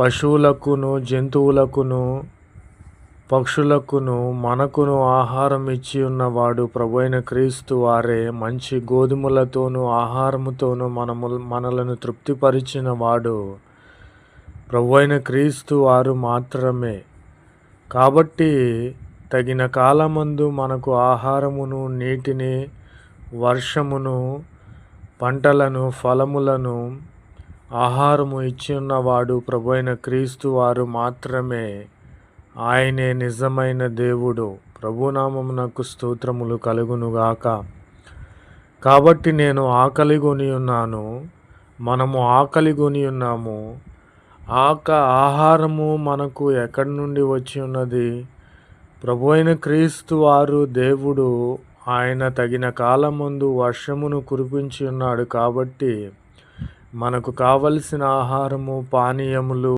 పశువులకును జంతువులకును పక్షులకును మనకును ఆహారం ఇచ్చి ఉన్నవాడు ప్రభు అయిన క్రీస్తు వారే మంచి గోధుమలతోనూ ఆహారముతోనూ మనము మనలను తృప్తిపరిచిన వాడు ప్రభు అయిన క్రీస్తు వారు మాత్రమే. కాబట్టి తగిన కాలమందు మనకు ఆహారమును నీటిని వర్షమును పంటలను ఫలములను ఆహారము ఇచ్చి ఉన్నవాడు ప్రభు అయిన క్రీస్తు వారు మాత్రమే ఆయనే నిజమైన దేవుడు. ప్రభునామమునకు స్తోత్రములు కలుగునుగాక. కాబట్టి నేను ఆకలి కొని ఉన్నాను మనము ఆకలి కొని ఉన్నాము ఆక ఆహారము మనకు ఎక్కడి నుండి వచ్చి ఉన్నది ప్రభు అయిన క్రీస్తు వారు దేవుడు ఆయన తగిన కాలం ముందు వర్షమును కురిపించి ఉన్నాడు కాబట్టి మనకు కావలసిన ఆహారము పానీయములు